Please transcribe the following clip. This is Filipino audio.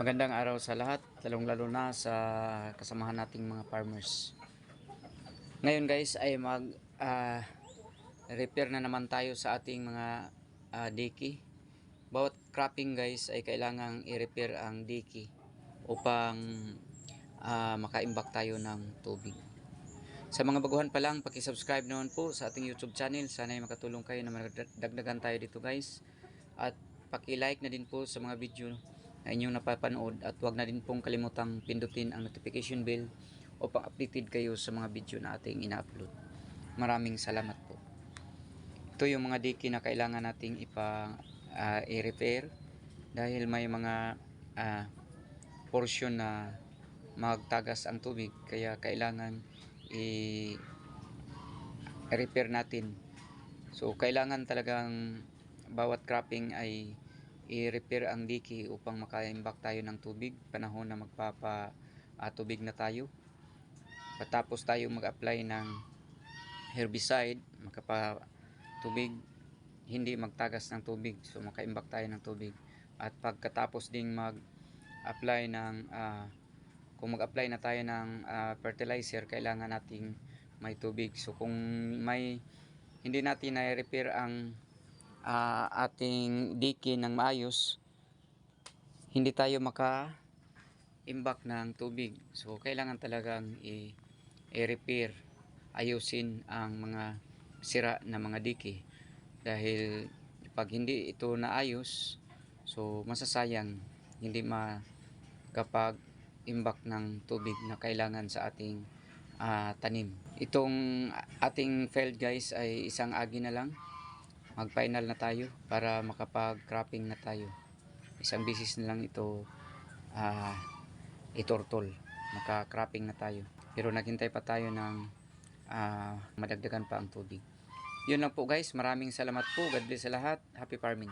Magandang araw sa lahat, lalong-lalo na sa kasamahan nating mga farmers. Ngayon guys ay mag ah, repair na naman tayo sa ating mga ah, diki. Bawat cropping guys ay kailangang i-repair ang diki upang ah, makaimbak tayo ng tubig. Sa mga baguhan pa lang, paki-subscribe naman po sa ating YouTube channel. Sana ay makatulong kayo na magdagdagan tayo dito guys. At paki-like na din po sa mga video na inyong napapanood at huwag na din pong kalimutang pindutin ang notification bell upang updated kayo sa mga video na ating ina-upload. Maraming salamat po. Ito yung mga diki na kailangan nating ipa ah, i-repair dahil may mga ah, portion na magtagas ang tubig kaya kailangan i repair natin. So kailangan talagang bawat cropping ay i-repair ang diki upang makaimbak tayo ng tubig panahon na magpapa ah, tubig na tayo. Patapos tayo mag-apply ng herbicide, makapa tubig hindi magtagas ng tubig. So makaimbak tayo ng tubig. At pagkatapos ding mag-apply ng ah, kung mag-apply na tayo ng ah, fertilizer, kailangan nating may tubig. So kung may hindi natin na-repair ang ah, ating diki ng maayos, hindi tayo maka imbak ng tubig. So kailangan talagang i-repair, ayusin ang mga sira na mga diki. Dahil pag hindi ito naayos, so masasayang hindi ma kapag imbak ng tubig na kailangan sa ating ah, tanim. Itong ating field guys ay isang agi na lang. Mag-final na tayo para makapag-cropping na tayo. Isang bisis na lang ito ah, itortol. Maka-cropping na tayo. Pero naghintay pa tayo ng ah, madagdagan pa ang tubig. Yun lang po guys. Maraming salamat po. God bless sa lahat. Happy farming.